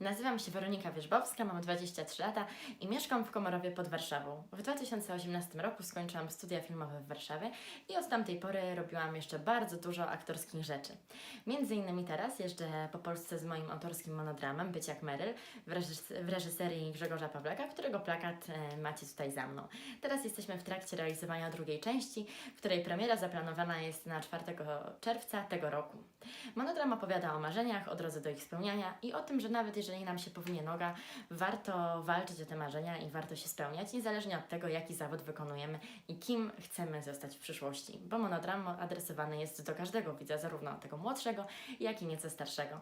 Nazywam się Weronika Wierzbowska, mam 23 lata i mieszkam w Komorowie pod Warszawą. W 2018 roku skończyłam studia filmowe w Warszawie i od tamtej pory robiłam jeszcze bardzo dużo aktorskich rzeczy. Między innymi teraz jeżdżę po Polsce z moim autorskim monodramem Być jak Meryl w, w reżyserii Grzegorza Pawlaka, którego plakat e, macie tutaj za mną. Teraz jesteśmy w trakcie realizowania drugiej części, której premiera zaplanowana jest na 4 czerwca tego roku. Monodram opowiada o marzeniach, o drodze do ich spełniania i o tym, że nawet jeżeli nam się powinie noga, warto walczyć o te marzenia i warto się spełniać, niezależnie od tego, jaki zawód wykonujemy i kim chcemy zostać w przyszłości. Bo monodram adresowany jest do każdego widza, zarówno tego młodszego, jak i nieco starszego.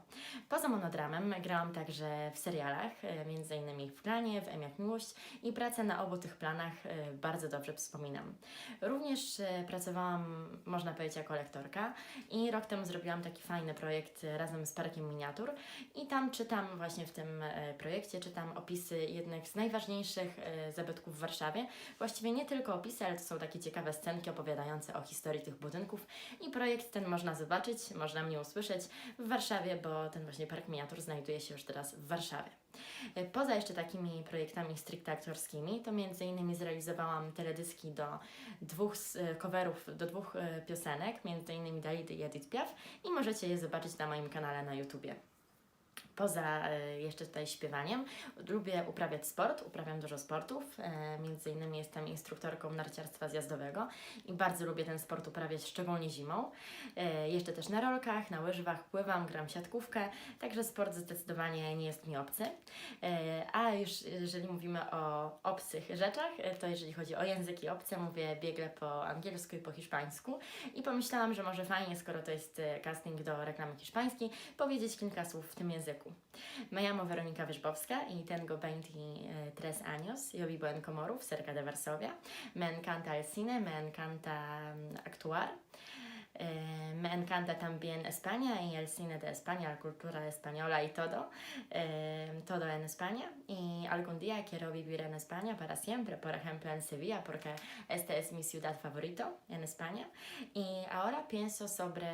Poza monodramem grałam także w serialach, e, innymi w Planie, w M jak Miłość i pracę na obu tych planach e, bardzo dobrze wspominam. Również e, pracowałam, można powiedzieć, jako lektorka i rok temu zrobiłam taki fajny projekt razem z Parkiem Miniatur i tam czytam właśnie w tym e, projekcie, czytam opisy jednych z najważniejszych e, zabytków w Warszawie. Właściwie nie tylko opisy, ale to są takie ciekawe scenki opowiadające o historii tych budynków i projekt ten można zobaczyć, można mnie usłyszeć w Warszawie, bo ten właśnie Park Miniatur znajduje się już teraz w Warszawie. E, Poza jeszcze takimi projektami stricte aktorskimi, to innymi zrealizowałam teledyski do dwóch coverów, do dwóch piosenek, innymi Dalidy i Edith Piaf i możecie je zobaczyć na moim kanale na YouTubie. Poza e, jeszcze tutaj śpiewaniem, lubię uprawiać sport, uprawiam dużo sportów, e, między innymi jestem instruktorką narciarstwa zjazdowego i bardzo lubię ten sport uprawiać, szczególnie zimą. E, Jeszcze też na rolkach, na łyżwach pływam, gram siatkówkę, także sport zdecydowanie nie jest mi obcy. A już jeżeli mówimy o obcych rzeczach, to jeżeli chodzi o języki obce, mówię biegle po angielsku i po hiszpańsku i pomyślałam, że może fajnie, skoro to jest casting do reklamy hiszpańskiej, powiedzieć kilka słów w tym języku. Me llamo Veronika Wierzbowska y tengo 23 años. Yo vivo en Comorów, cerca de Varsovia. Me encanta el cine, me encanta mm, actuar. Eh, me encanta también España y el cine de España, la cultura española y todo, eh, todo en España. Y algún día quiero vivir en España para siempre, por ejemplo en Sevilla, porque esta es mi ciudad favorita en España. Y ahora pienso sobre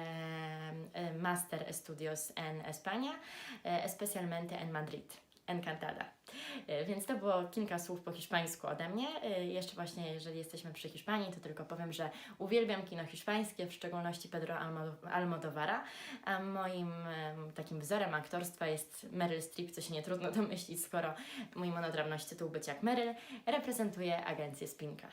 eh, máster estudios en España, eh, especialmente en Madrid. Encantada. E, Więc to było kilka słów po hiszpańsku ode mnie. E, Jeszcze właśnie, jeżeli jesteśmy przy Hiszpanii, to tylko powiem, że uwielbiam kino hiszpańskie, w szczególności Pedro Almo- Almodovara, a moim takim wzorem aktorstwa jest Meryl Streep, co się nie trudno domyślić, skoro mój monodram tytuł Być jak Meryl, reprezentuje agencję Spinka.